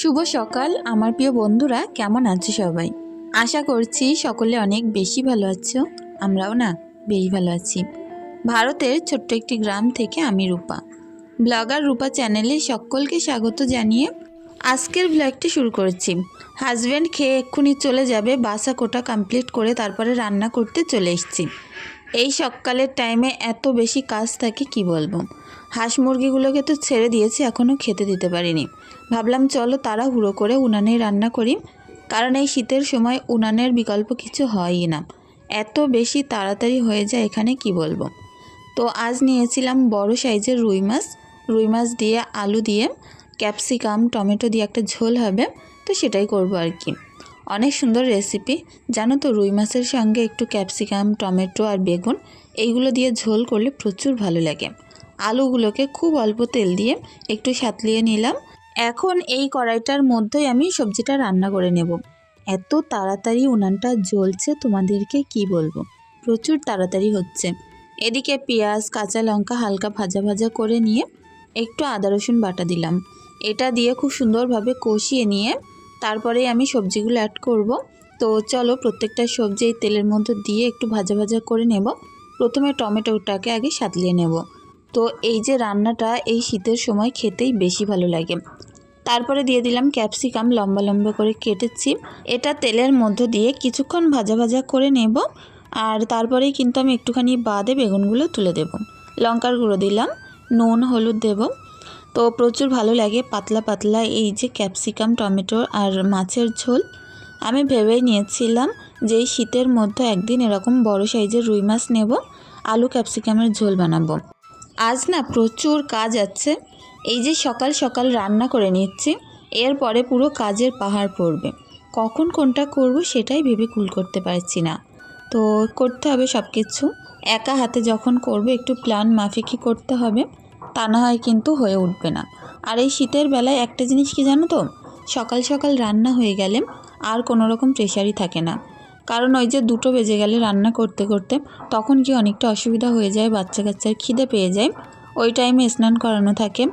শুভ সকাল, আমার প্রিয় বন্ধুরা, কেমন আছো সবাই? আশা করছি সকলে অনেক বেশি ভালো আছো, আমরাও না বেশ ভালো আছি। ভারতের ছোট্ট একটি গ্রাম থেকে আমি রূপা। ব্লগার রূপা চ্যানেলে সকলকে স্বাগত জানিয়ে আজকের ব্লগটি শুরু করেছি। হাজব্যান্ড খেয়ে এক্ষুনি চলে যাবে, বাসা কোটা কমপ্লিট করে তারপরে রান্না করতে চলে এসেছি। এই সকালের টাইমে এত বেশি কাজ থাকে, কি বলব? হাঁস মুরগিগুলোকে তো ছেড়ে দিয়েছি এখনও খেতে দিতে পারিনি। ভাবলাম চলো তারা হুড়ো করে উনানে রান্না করি, কারণ এই শীতের সময় উনানের বিকল্প কিছু হয়ই না। এত বেশি তাড়াতাড়ি হয়ে যায় এখানে কি বলব? তো আজ নিয়েছিলাম বড় সাইজের রুই মাছ। রুই মাছ দিয়ে আলু দিয়ে ক্যাপসিকাম, টমেটো দিয়ে একটা ঝোল হবে, তো সেটাই করব আর কি। অনেক সুন্দর রেসিপি। জানো তো রুই মাছের সঙ্গে একটু ক্যাপসিকাম, টমেটো আর বেগুন, এইগুলো দিয়ে ঝোল করলে প্রচুর ভালো লাগে। আলুগুলোকে খুব অল্প তেল দিয়ে একটু সাতলিয়ে নিলাম। এখন এই কড়াইটার মধ্যেই আমি সবজিটা রান্না করে নেব। এত তাড়াতাড়ি উনানটা জ্বলছে, তোমাদেরকে কি বলব? প্রচুর তাড়াতাড়ি হচ্ছে। এদিকে পেঁয়াজ, কাঁচা লঙ্কা হালকা ভাজা ভাজা করে নিয়ে একটু আদা, রসুন বাটা দিলাম। এটা দিয়ে খুব সুন্দরভাবে কষিয়ে নিয়ে তারপরে আমি সবজিগুলো অ্যাড করব। তো চলো প্রত্যেকটা সবজি এই তেলের মধ্যে দিয়ে একটু ভাজা ভাজা করে নেব। প্রথমে টমেটোটাকে আগে সাতলিয়ে নেব। তো এই যে রান্নাটা এই শীতের সময় খেতেই বেশি ভালো লাগে। তারপরে দিয়ে দিলাম ক্যাপসিকাম, লম্বা লম্বা করে কেটেছি। এটা তেলের মধ্য দিয়ে কিছুক্ষণ ভাজা ভাজা করে নেব আর তারপরেই কিন্তু আমি একটুখানি বাদে বেগুনগুলো তুলে দেব। লঙ্কার গুঁড়ো দিলাম, নুন, হলুদ দেব। তো প্রচুর ভালো লাগে পাতলা পাতলা এই যে ক্যাপসিকাম, টমেটো আর মাছের ঝোল। আমি ভেবেই নিয়েছিলাম যে শীতের মধ্যে একদিন এরকম বড় সাইজের রুই মাছ নেব, আলু ক্যাপসিকামের ঝোল বানাবো। আজ না প্রচুর কাজ আছে। এই যে সকাল সকাল রান্না করে নিচ্ছি, এরপরে পুরো কাজের পাহাড় পড়বে। কখন কোনটা করব সেটাই ভেবে কুল করতে পারছি না। তো করতে হবে সব কিছু একা হাতে যখন করব একটু প্ল্যান মাফিকই করতে হবে, তা না হয় কিন্তু হয়ে উঠবে না। আর এই শীতের বেলায় একটা জিনিস কি জানো তো? সকাল সকাল রান্না হয়ে গেলে আর কোনো রকম প্রেশারই থাকে না। কারণ ওই যে দুটো বেজে গেলে রান্না করতে করতে তখন কি অনেকটা অসুবিধা হয়ে যায় বাচ্চা কাচ্চার খিদে পেয়ে যায়। ওই টাইমে স্নান করানো থাকে,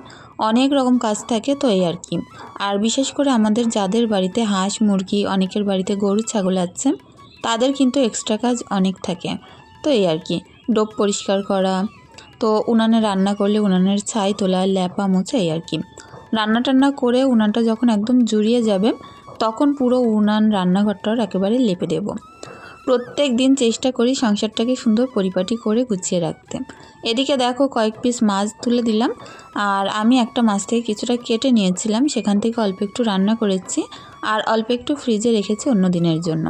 অনেক রকম কাজ থাকে তো এই আর কি। আর বিশেষ করে আমাদের যাদের বাড়িতে হাঁস, মুরগি, অনেকের বাড়িতে গরু, ছাগল আছে, তাদের কিন্তু এক্সট্রা কাজ অনেক থাকে। তো এই আর কি ডোপ পরিষ্কার করা, তো উনানে রান্না করলে উনানের ছাই তোলা, ল্যাপা মোছা, এই আর কি। রান্না টান্না করে উনানটা যখন একদম জুড়িয়ে যাবে তখন পুরো উনান রান্নাঘরটার একেবারে লেপে দেব। প্রত্যেক দিন চেষ্টা করি সংসারটাকে সুন্দর পরিপাটি করে গুছিয়ে রাখতে। এদিকে দেখো কয়েক পিস মাছ তুলে দিলাম, আর আমি একটা মাছ থেকে কিছুটা কেটে নিয়েছিলাম, সেখান থেকে অল্প একটু রান্না করেছি, আর অল্প একটু ফ্রিজে রেখেছি অন্য দিনের জন্য।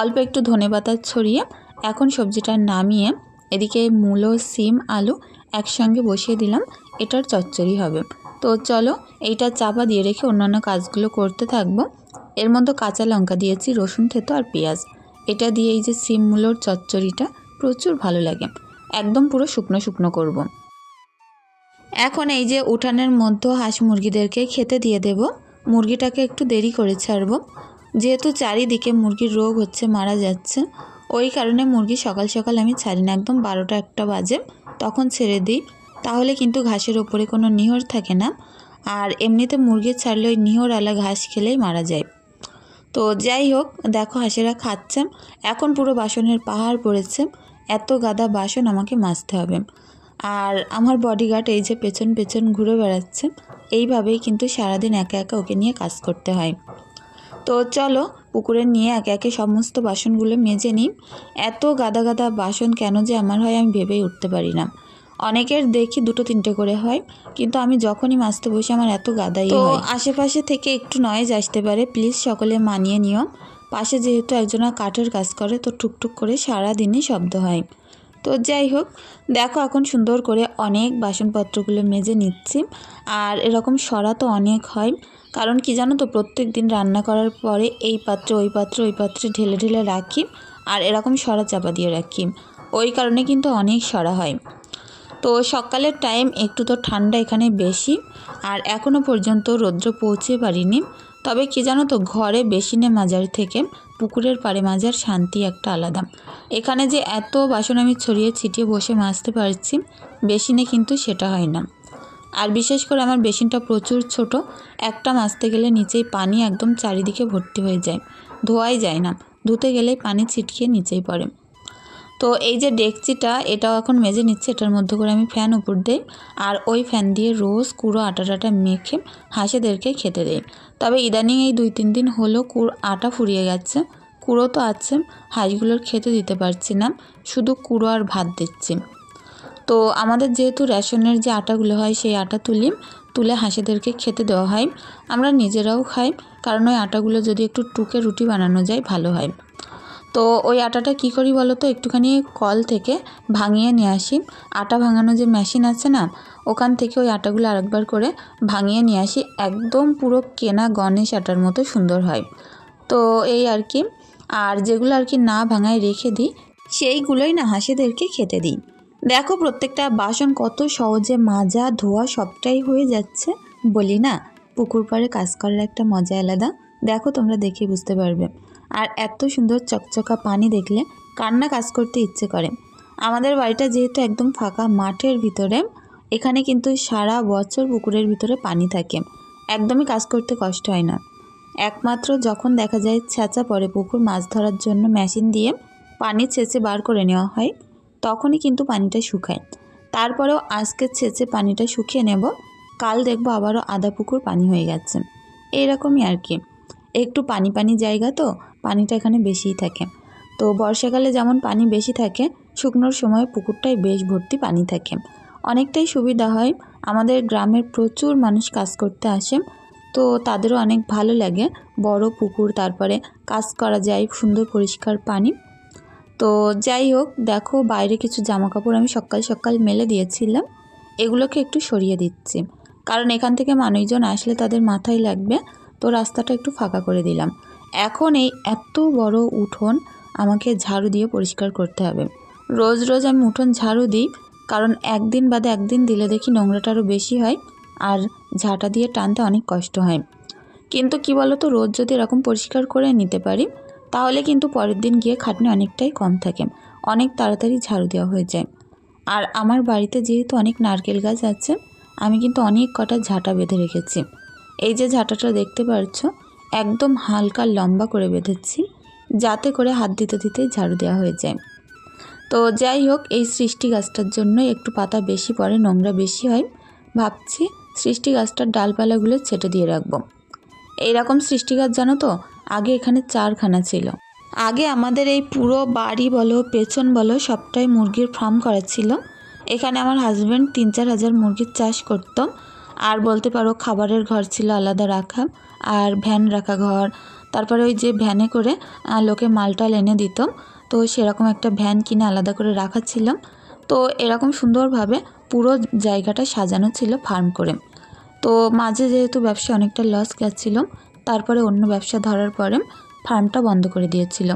অল্প একটু ধনে পাতা ছড়িয়ে এখন সবজিটা নামিয়ে এদিকে মূলো, সিম, আলু একসঙ্গে বসিয়ে দিলাম, এটার চচ্চড়ি হবে। তো চলো এইটা চাপা দিয়ে রেখে অন্যান্য কাজগুলো করতে থাকব। এর মধ্যে কাঁচা লঙ্কা দিয়েছি, রসুন, থেতো আর পেঁয়াজ। এটা দিয়ে এই যে সিম চচ্চড়িটা প্রচুর ভালো লাগে। একদম পুরো শুকনো শুকনো করব। এখন এই যে উঠানের মধ্যে হাঁস মুরগিদেরকে খেতে দিয়ে দেব। মুরগিটাকে একটু দেরি করে ছাড়বো। যেহেতু চারিদিকে মুরগির রোগ হচ্ছে, মারা যাচ্ছে, ওই কারণে মুরগি সকাল সকাল আমি ছাড়ি না। একদম বারোটা একটা বাজে, তখন ছেড়ে দিই। তাহলে কিন্তু ঘাসের ওপরে কোনো নিহর থাকে না। আর এমনিতে মুরগি ছাড়লে ওই নিহর আলা ঘাস খেলেই মারা যায়। তো যাই হোক, দেখো হাঁসেরা খাচ্ছে। এখন পুরো বাসনের পাহাড় পড়েছে। এত গাদা বাসন আমাকে মাজতে হবে। আর আমার বডিগার্ড এই যে পেছন পেছন ঘুরে বেড়াচ্ছে, এইভাবেই কিন্তু সারাদিন একা একা ওকে নিয়ে কাজ করতে হয়। তো চলো, পুকুরে নিয়ে একে একে সমস্ত বাসনগুলো মেজে নিই। এত গাদা গাদা বাসন কেন যে আমার হয় আমি ভেবেই উঠতে পারি না। অনেকের দেখি দুটো তিনটে করে হয়। কিন্তু আমি যখনই মাছতে বসি আমার এত গাদাই তো আশেপাশে থেকে একটু নয়েজ আসতে পারে প্লিজ সকলে মানিয়ে নিও। পাশে যেহেতু একজনা কাঠের কাজ করে তো টুকটুক করে সারা দিনই শব্দ হয়। তো যাই হোক দেখো এখন সুন্দর করে অনেক বাসনপত্রগুলো মেজে নিচ্ছি। আর এরকম সরা তো অনেক হয়। কারণ কি জানো তো প্রত্যেক দিন রান্না করার পরে এই পাত্রে ওই পাত্রে ওই পাত্রে ঢেলে ঢেলে রাখি। আর এরকম সরা চাপা দিয়ে রাখি। ওই কারণে কিন্তু অনেক সরা হয়। তো সকালের টাইম একটু তো ঠান্ডা এখানে বেশি, আর এখনও পর্যন্ত রৌদ্র পৌঁছে পারিনি। তবে কি জানো তো, ঘরে বেসিনে মাজার থেকে, পুকুরের পাড়ে মাজার শান্তি একটা আলাদা। এখানে যে এত বাসন আমি ছড়িয়ে ছিটিয়ে বসে মাজতে পারছি বেসিনে কিন্তু সেটা হয় না। আর বিশেষ করে আমার বেসিনটা প্রচুর ছোট, একটা মাজতে গেলে নিচেই পানি একদম চারিদিকে ভর্তি হয়ে যায়, ধোয়াই যায় না, ধুতে গেলেই পানি ছিটকে নিচেই পড়ে। তো এই যে ডেকচিটা, এটাও এখন মেজে নিচ্ছে, এটার মধ্যে করে আমি ফ্যান উপর দিই। আর ওই ফ্যান দিয়ে রোজ কুড়ো আটা টাটা মেখে হাঁসেদেরকে খেতে দেই। তবে ইদানিং এই দুই তিন দিন হলো কুড়ো আটা ফুরিয়ে গেছে। কুড়ো তো আছে, হাঁসগুলোর খেতে দিতে পারছি না, শুধু কুড়ো আর ভাত দিচ্ছি। তো আমাদের যেহেতু রেশনের যে আটাগুলো হয়, সেই আটা তুলি, তুলে হাঁসেদেরকে খেতে দেওয়া হয়। আমরা নিজেরাও খাই, কারণ ওই আটাগুলো যদি একটু টুকে রুটি বানানো যায়, ভালো হয়। তো ওই আটাটা কি করি বলো তো? একটুখানি কল থেকে ভাঙিয়ে নিয়ে আসি। আটা ভাঙানো যে মেশিন আছে না, ওখান থেকে ওই আটাগুলো আরেকবার করে ভাঙিয়ে নিয়ে আসি। একদম পুরো কেনা গণেশ আটার মতো সুন্দর হয়। তো এই আর কি। আর যেগুলো আর কি না ভাঙায় রেখে দিই, সেইগুলোই না হাঁসেদেরকে খেতে দিই। দেখো প্রত্যেকটা বাসন কত সহজে মাজা ধোয়া সবটাই হয়ে যাচ্ছে। বলি না, পুকুর পাড়ে কাজ করার একটা মজা আলাদা। দেখো তোমরা দেখে বুঝতে পারবে। আর এত সুন্দর চকচকা পানি দেখলে কান্না কাজ করতে ইচ্ছে করে। আমাদের বাড়িটা যেহেতু একদম ফাঁকা মাঠের ভিতরে, এখানে কিন্তু সারা বছর পুকুরের ভিতরে পানি থাকে। একদমই কাজ করতে কষ্ট হয় না। একমাত্র যখন দেখা যায় ছেঁচা পড়ে পুকুর মাছ ধরার জন্য মেশিন দিয়ে পানি ছেঁচে বার করে নেওয়া হয়, তখনই কিন্তু পানিটা শুকায়। তারপরেও আজকে ছেঁচে পানিটা শুকিয়ে নেব, কাল দেখব আবারও আধা পুকুর পানি হয়ে গেছে। এইরকমই আর কি। একটু পানি পানি জায়গা তো, পানিটা এখানে বেশিই থাকে। তো বর্ষাকালে যেমন পানি বেশি থাকে, শুকনোর সময় পুকুরটাই বেশ ভর্তি পানি থাকে। অনেকটাই সুবিধা হয়, আমাদের গ্রামের প্রচুর মানুষ কাজ করতে আসে, তো তাদেরও অনেক ভালো লাগে। বড় পুকুর, তারপরে কাজ করা যায়, সুন্দর পরিষ্কার পানি। তো যাই হোক, দেখো বাইরে কিছু জামা কাপড় আমি সকাল সকাল মেলে দিয়েছিলাম, এগুলোকে একটু সরিয়ে দিচ্ছি। কারণ এখান থেকে মানুষজন আসলে তাদের মাথায় লাগবে তো রাস্তাটা একটু ফাঁকা করে দিলাম। এখন এই এত বড় উঠোন আমাকে ঝাড়ু দিয়ে পরিষ্কার করতে হবে। রোজ রোজ আমি উঠোন ঝাড়ু দিই, কারণ একদিন বাদে একদিন দিলে দেখি নোংরাটা আরও বেশি হয় আর ঝাঁটা দিয়ে টানতে অনেক কষ্ট হয়। কিন্তু কি বলো তো রোজ যদি এরকম পরিষ্কার করে নিতে পারি, তাহলে কিন্তু পরের দিন গিয়ে খাটনি অনেকটাই কম থাকে, অনেক তাড়াতাড়ি ঝাড়ু দেওয়া হয়ে যায়। আর আমার বাড়িতে যেহেতু অনেক নারকেল গাছ আছে, আমি কিন্তু অনেক কটা ঝাঁটা বেঁধে রেখেছি। এই যে ঝাঁটাটা দেখতে পাচ্ছ একদম হালকা লম্বা করে বেঁধেছি, যাতে করে হাত দিতে দিতে ঝাড়ু দেওয়া হয়ে যায়। তো যাই হোক, এই সৃষ্টি গাছটার জন্য একটু পাতা বেশি পড়ে, নোংরা বেশি হয়, ভাবছি সৃষ্টি গাছটার ডালপালাগুলো ছেটে দিয়ে রাখব। এইরকম সৃষ্টি গাছ জানো তো, আগে এখানে চারখানা ছিল। আগে আমাদের এই পুরো বাড়ি বলো, পেছন বলো, সবটাই মুরগির ফার্ম করা ছিল। এখানে আমার হাজব্যান্ড তিন চার হাজার মুরগির চাষ করতো। আর বলতে পারো খাবারের ঘর ছিল আলাদা রাখা আর ভ্যান রাখা ঘর। তারপরে ওই যে ভ্যানে করে লোকে মালটাল এনে দিত। তো সেরকম একটা ভ্যান কিনে আলাদা করে রাখা ছিল। তো এরকম সুন্দরভাবে পুরো জায়গাটা সাজানো ছিল ফার্ম করে। তো মাঝে যেহেতু ব্যবসা অনেকটা লস গেছিল, তারপরে অন্য ব্যবসা ধরার পরে ফার্মটা বন্ধ করে দিয়েছিল।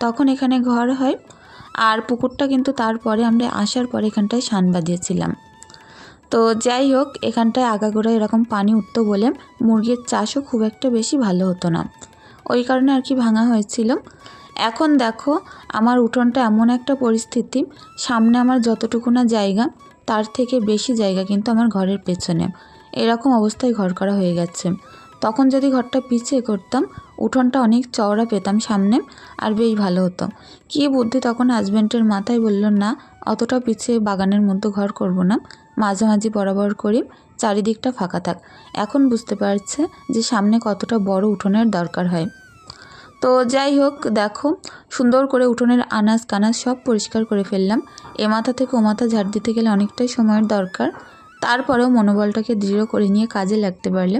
তখন এখানে ঘর হয়। আর পুকুরটা কিন্তু তারপরে আমরা আসার পরে এখানটায় সান বাঁধিয়েছিলাম। তো যাই হোক, এখানটায় আগাগোড়া এরকম পানি উঠতো বলে মুরগির চাষও খুব একটা বেশি ভালো হতো না। ওই কারণে আর কি ভাঙা হয়েছিল। এখন দেখো, আমার উঠোনটা এমন একটা পরিস্থিতি, সামনে আমার যতটুকু না জায়গা, তার থেকে বেশি জায়গা কিন্তু আমার ঘরের পেছনে। এরকম অবস্থায় ঘর করা হয়ে গেছে। তখন যদি ঘরটা পিছিয়ে করতাম, উঠোনটা অনেক চওড়া পেতাম সামনে, আর বেশ ভালো হতো। কী বুদ্ধি তখন হাজব্যান্ডের মাথায় বলল, না, অতটা পিছিয়ে বাগানের মধ্যে ঘর করব না। মাঝামাঝি বরাবর করি, চারিদিকটা ফাঁকা থাক। এখন বুঝতে পারছে যে সামনে কতটা বড় উঠোনের দরকার হয়। তো যাই হোক, দেখো, সুন্দর করে উঠোনের আনাজ কানাজ সব পরিষ্কার করে ফেললাম। এ মাথা থেকে ও মাথা ঝাড় দিতে গেলে অনেকটাই সময়ের দরকার। তারপরেও মনোবলটাকে দৃঢ় করে নিয়ে কাজে লাগতে পারলে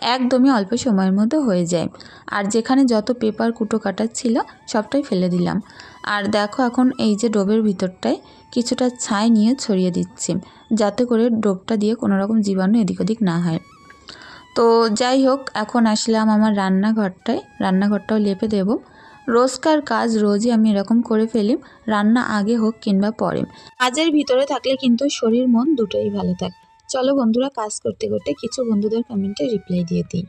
একদমই অল্প সময়ের মধ্যে হয়ে যায়। আর যেখানে যত পেপার কুটো কাটার ছিল, সবটাই ফেলে দিলাম। আর দেখো এখন এই যে ডোবের ভিতরটায় কিছুটা ছাই নিয়ে ছড়িয়ে দিচ্ছি, যাতে করে ডোবটা দিয়ে কোনো রকম জীবাণু এদিক ওদিক না হয়। তো যাই হোক, এখন আসলাম আমার রান্নাঘরটায়। রান্নাঘরটাও লেপে দেব। রোজকার কাজ রোজই আমি এরকম করে ফেলি, রান্না আগে হোক কিংবা পরে। কাজের ভিতরে থাকলে কিন্তু শরীর, মন দুটোই ভালো থাকে। চলো বন্ধুরা কাজ করতে করতে কিছু বন্ধুদের কমেন্টে রিপ্লাই দিয়ে দিই।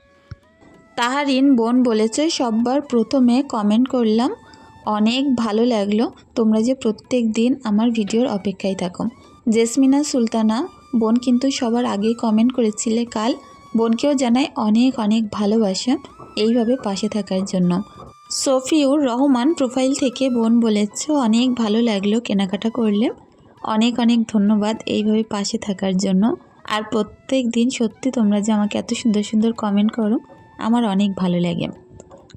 তাহারিন বোন বলেছে, সববার প্রথমে কমেন্ট করলাম, অনেক ভালো লাগল। তোমরা যে প্রত্যেক দিন আমার ভিডিওর অপেক্ষায় থাকো। জেসমিনা সুলতানা বোন কিন্তু সবার আগেই কমেন্ট করেছিলে কাল। বোনকেও জানাই অনেক অনেক ভালোবাসা এইভাবে পাশে থাকার জন্য। সফিউর রহমান প্রোফাইল থেকে বোন বলেছ, অনেক ভালো লাগল কেনাকাটা করলে। অনেক অনেক ধন্যবাদ এইভাবে পাশে থাকার জন্য। আর প্রত্যেক দিন সত্যি তোমরা যে আমাকে এত সুন্দর সুন্দর কমেন্ট করো, আমার অনেক ভালো লাগে।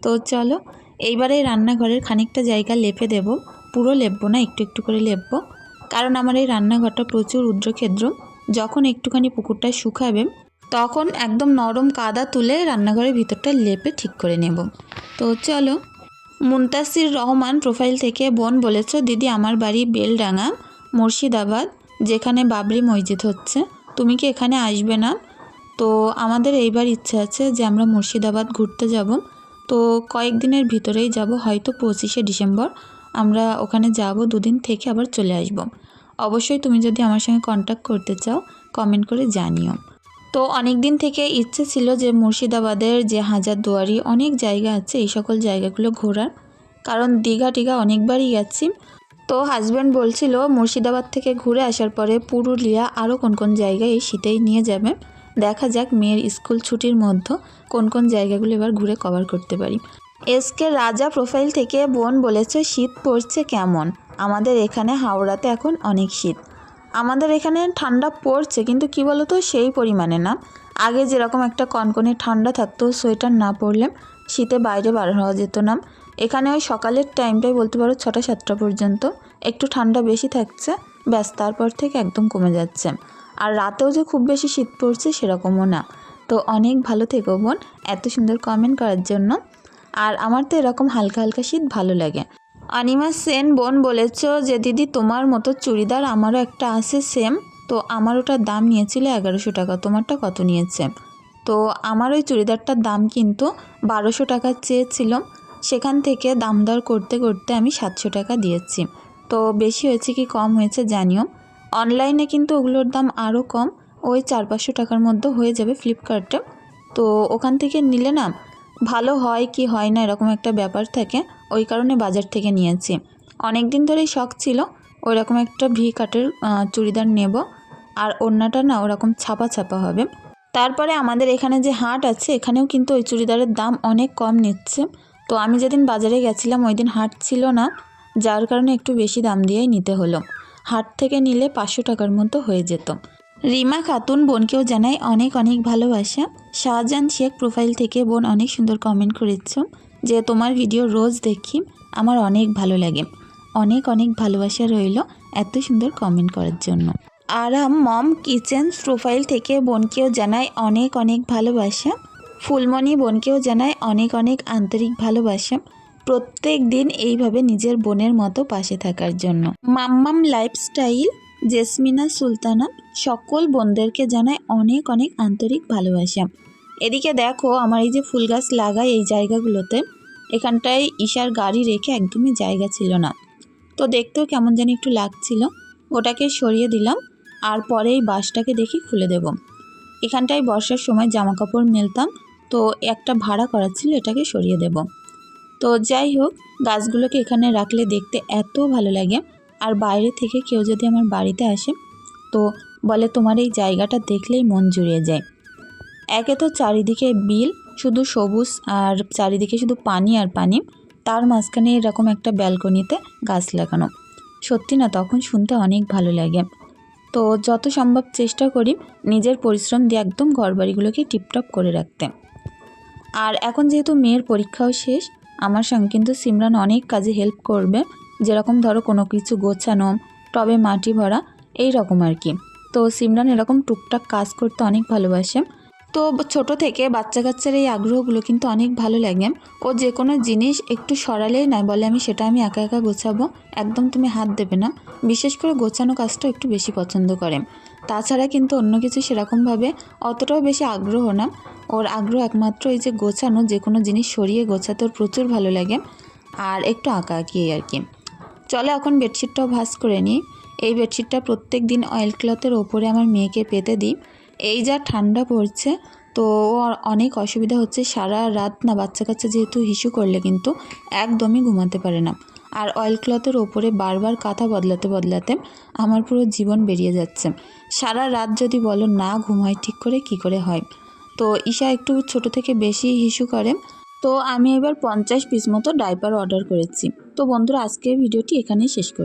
তো চলো, এইবারে রান্নাঘরের খানিকটা জায়গা লেপে দেব, পুরো লেপবো না, একটু একটু করে লেপবো। কারণ আমার এই রান্নাঘরটা প্রচুর উদ্রক্ষেদ্র যখন একটুখানি পুকুরটা শুকাবে, তখন একদম নরম কাদা তুলে রান্নাঘরের ভিতরটা লেপে ঠিক করে নেব। তো চলো, মুন্তাসির রহমান প্রোফাইল থেকে বোন বলেছ, দিদি, আমার বাড়ি বেলডাঙ্গা, মুর্শিদাবাদ, যেখানে বাবরি মসজিদ হচ্ছে। তুমি কি এখানে আসবে না? তো আমাদের এইবার ইচ্ছে আছে যে আমরা মুর্শিদাবাদ ঘুরতে যাব। তো কয়েকদিনের ভিতরেই যাব, হয়তো পঁচিশে ডিসেম্বর। আমরা ওখানে যাব, দুদিন থেকে আবার চলে আসব। অবশ্যই তুমি যদি আমার সঙ্গে কন্ট্যাক্ট করতে চাও কমেন্ট করে জানিও। তো অনেক দিন থেকে ইচ্ছে ছিল যে মুর্শিদাবাদের যে হাজারদুয়ারি অনেক জায়গা আছে, এই সকল জায়গাগুলো ঘোরার। কারণ দীঘা টিঘা অনেকবারই গেছি। তো হাজব্যান্ড বলছিল, মুর্শিদাবাদ থেকে ঘুরে আসার পরে পুরুলিয়া আরও কোন কোন জায়গায় এই শীতেই নিয়ে যাবে? দেখা যাক মেয়ের স্কুল ছুটির মধ্যে কোন কোন জায়গাগুলো এবার ঘুরে কভার করতে পারি। এসকে রাজা প্রোফাইল থেকে বোন বলেছে, শীত পড়ছে কেমন? আমাদের এখানে হাওড়াতে এখন অনেক শীত। আমাদের এখানে ঠান্ডা পড়ছে, কিন্তু কি বলতো, সেই পরিমাণে না। আগে যেরকম একটা কনকনে ঠান্ডা থাকতো, সোয়েটার না পরলে শীতে বাইরে বার হওয়া যেত না। এখানে ওই সকালের টাইমটাই বলতে পারো ছটা, সাতটা পর্যন্ত। একটু ঠান্ডা বেশি থাকছে, ব্যাস তারপর থেকে একদম কমে যাচ্ছে। আর রাতেও যে খুব বেশি শীত পড়ছে সেরকমও না। তো অনেক ভালো থেকো বোন, এত সুন্দর কমেন্ট করার জন্য। আর আমার তো এরকম হালকা হালকা শীত ভালো লাগে। অনিমা সেন বোন বলেছ যে, দিদি, তোমার মতো চুড়িদার আমারও একটা আছে সেম তো আমার ওটার দাম নিয়েছিল এগারোশো টাকা, তোমারটা কত নিয়েছে? তো আমার ওই চুড়িদারটার দাম কিন্তু বারোশো টাকা চেয়েছিল। সেখান থেকে দাম দর করতে করতে আমি সাতশো টাকা দিয়েছি। তো বেশি হয়েছে কি কম হয়েছে জানিও। অনলাইনে কিন্তু ওগুলোর দাম আরও কম। ওই চার পাঁচশো টাকার মধ্যে হয়ে যাবে ফ্লিপকার্টে তো ওখান থেকে নিলে না ভালো হয় কি হয় না এরকম একটা ব্যাপার থাকে। ওই কারণে বাজার থেকে নিয়েছি। অনেক দিন ধরেই শখ ছিল ওই রকম একটা ভি কাটের চুড়িদার নেব। আর ওড়নাটা না ওরকম ছাপা ছাপা হবে। তারপরে আমাদের এখানে যে হাট আছে, এখানেও কিন্তু ওই চুড়িদারের দাম অনেক কম নিচ্ছে। তো আমি যেদিন বাজারে গেছিলাম ওই দিন হাট ছিল না, যার কারণে একটু বেশি দাম দিয়েই নিতে হলো। হাট থেকে নিলে পাঁচশো টাকার মতো হয়ে যেত। রিমা খাতুন বোনকেও জানাই অনেক অনেক ভালোবাসা। শাহজাহান শেখ প্রোফাইল থেকে বোন অনেক সুন্দর কমেন্ট করেছ যে, তোমার ভিডিও রোজ দেখি, আমার অনেক ভালো লাগে। অনেক অনেক ভালোবাসা রইল এত সুন্দর কমেন্ট করার জন্য। আরাম মম কিচেন প্রোফাইল থেকে বোনকেও জানাই অনেক অনেক ভালোবাসা। ফুলমণি বোনকেও জানায় অনেক অনেক আন্তরিক ভালোবাসা। প্রত্যেক দিন এইভাবে নিজের বোনের মতো পাশে থাকার জন্য। মাম্মাম লাইফস্টাইল, জেসমিনা সুলতানা, সকল বোনদেরকে জানায় অনেক অনেক আন্তরিক ভালোবাসা। এদিকে দেখো, আমার এই যে ফুল গাছ লাগাই এই জায়গাগুলোতে, এখানটায় ঈশার গাড়ি রেখে একদমই জায়গা ছিল না। তো দেখতেও কেমন যেন একটু লাগছিল। ওটাকে সরিয়ে দিলাম, আর পরে এই বাসটাকে দেখি খুলে দেব। এখানটায় বর্ষার সময় জামা কাপড় মেলতাম তো একটা ভাড়া করা ছিল, এটাকে সরিয়ে দেব। তো যাই হোক, গাছগুলোকে এখানে রাখলে দেখতে এত ভালো লাগে। আর বাইরে থেকে কেউ যদি আমার বাড়িতে আসে, তো বলে তোমার এই জায়গাটা দেখলেই মন জুড়িয়ে যায়। একে তো চারিদিকে বিল, শুধু সবুজ আর চারিদিকে শুধু পানি আর পানি, তার মাঝখানে এরকম একটা ব্যালকনিতে গাছ লাগানো। সত্যি না, তখন শুনতে অনেক ভালো লাগে। তো যত সম্ভব চেষ্টা করি নিজের পরিশ্রম দিয়ে একদম ঘরবাড়িগুলোকে টিপটপ করে রাখতে। আর এখন যেহেতু মেয়ের পরীক্ষাও শেষ, আমার সঙ্গে কিন্তু সিমরান অনেক কাজে হেল্প করবে। যেরকম ধরো কোনো কিছু গোছানো, টবে মাটি ভরা এই রকম আর কি। তো সিমরান এরকম টুকটাক কাজ করতে অনেক ভালোবাসে। তো ছোট থেকে বাচ্চা কাচ্চার এই আগ্রহগুলো কিন্তু অনেক ভালো লাগে। ও যে কোনো জিনিস একটু সরালেই না বলে আমি সেটা আমি একা একা গোছাবো, একদম তুমি হাত দেবে না। বিশেষ করে গোছানো কাজটা একটু বেশি পছন্দ করে। তাছাড়া কিন্তু অন্য কিছু সেরকমভাবে অতটাও বেশি আগ্রহ না। ওর আগ্রহ একমাত্র এই যে গোছানো, যে কোনো জিনিস সরিয়ে গোছাতে ওর প্রচুর ভালো লাগে। আর একটু আঁকা আঁকি আর কি। চলো এখন বেডশিটটাও ভাঁজ করে নিই। এই বেডশিটটা প্রত্যেক দিন অয়েল ক্লথের ওপরে আমার মেয়েকে পেতে দিই। এই যা ঠান্ডা পড়ছে, তো অনেক অসুবিধা হচ্ছে। সারা রাত না, বাচ্চা কাচ্চা যেহেতু হিসু করলে কিন্তু একদমই ঘুমাতে পারে না। আর অয়েল ক্লথের ওপরে বারবার কাঁথা বদলাতে বদলাতে আমার পুরো জীবন বেরিয়ে যাচ্ছে। সারা রাত যদি বলো না ঘুম হয় ঠিক করে, কি করে হয়? তো ঈশা একটু ছোট থেকে বেশি হিসু করে। তো আমি এবার পঞ্চাশ পিস মতো ডাইপার অর্ডার করেছি। তো বন্ধুরা, আজকের ভিডিওটি এখানেই শেষ করি